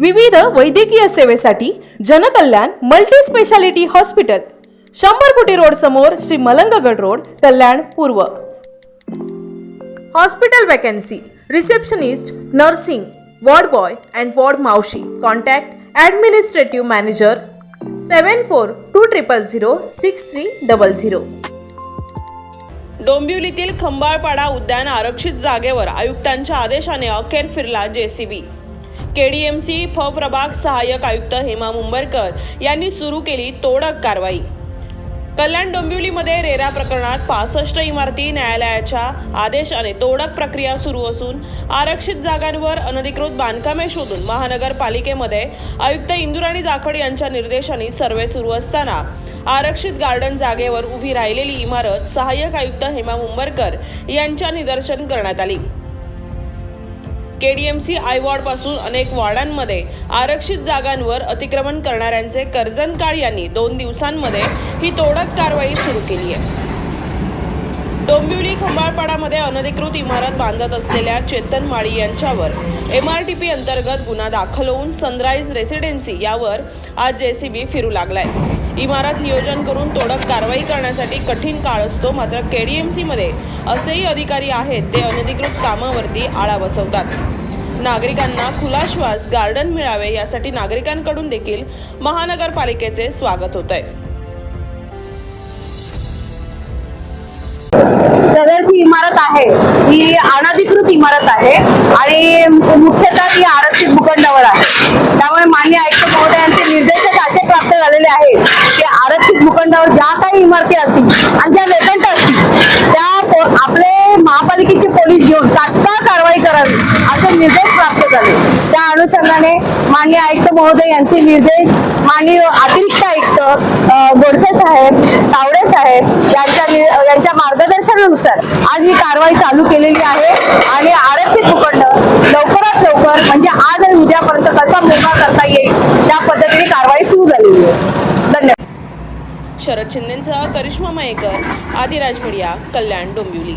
विविध वैद्यकीय सेवेसाठी जनकल्याण मल्टी स्पेशालिटी हॉस्पिटल शंभर कोटी रोड समोर श्री मलंगगड रोड कल्याण पूर्व. Hospital vacancy receptionist nursing ward boy and ward मावशी. Contact administrative manager seven four two triple zero six three double zero डोंबिवलीतील Khambalpada उद्यान आरक्षित जागेवर आयुक्तांच्या आदेशाने अखेर फिरला JCB. K D M C फ प्रभाग सहाय्यक आयुक्त हेमा मुंबरकर यांनी सुरू केली तोडक कारवाई. कल्याण डोंबिवलीमध्ये रेरा प्रकरणात पासष्ट इमारती न्यायालयाच्या आदेशाने तोडक प्रक्रिया सुरू असून आरक्षित जागांवर अनधिकृत बांधकामे शोधून महानगरपालिकेमध्ये आयुक्त इंदुराणी जाखड यांच्या निर्देशाने सर्वे सुरू असताना आरक्षित गार्डन जागेवर उभी राहिलेली इमारत सहाय्यक आयुक्त हेमा मुंबरकर यांच्या निदर्शन करण्यात आली. के डी एम आय वॉर्डपासून अनेक वॉर्डांमध्ये आरक्षित जागांवर अतिक्रमण करणाऱ्यांचे कर्जनकाळ यांनी दोन दिवसांमध्ये ही तोडक कारवाई सुरू केली आहे. डोंबिवली खंबाळपाडामध्ये अनधिकृत इमारत बांधत असलेल्या चेतन माळी यांच्यावर एम आर टी पी अंतर्गत गुन्हा दाखल होऊन सनराईज रेसिडेन्सी यावर आज जेसीबी फिरू लागलाय. इमारत नियोजन करून तोडक कारवाई करण्यासाठी कठीण काळ असतो मात्र केडीएमसीमध्ये असेही अधिकारी आहेत ते अनधिकृत कामावरती आळा बसवतात. नागरिकांना खुला श्वास गार्डन मिळावे यासाठी नागरिकांकडून देखील महानगरपालिकेचे स्वागत होत आहे ही इमारत आहे. ही अनधिकृत इमारत आहे आणि मुख्यतः ती आरक्षित भूखंडावर आहे. त्यामुळे मान्य आयुक्त महोदयांचे निर्देशक असे प्राप्त झालेले आहेत की आरक्षित भूखंडावर ज्या काही इमारती असतील आणि ज्या वेकंट असतील त्या आपले महापालिकेचे पोलीस घेऊन तात्काळ कारवाई करावी असे निर्देश प्राप्त झाले. त्या अनुषंगाने मान्य आयुक्त महोदय यांचे निर्देश माननीय अतिरिक्त आयुक्त गोडसे साहेब तावडे साहेब यांच्या यांच्या आज ही कारवाई चालू केलेली आहे आणि आरक्षित भूखंड लवकरात लवकर म्हणजे आज आणि उद्यापर्यंत कसा मोकळा करता येईल त्या पद्धतीने कारवाई सुरू झालेली आहे. धन्यवाद. शरद शिंदेंसह करिश्मा मयेकर आदिराज मीडिया कल्याण डोंबिवली.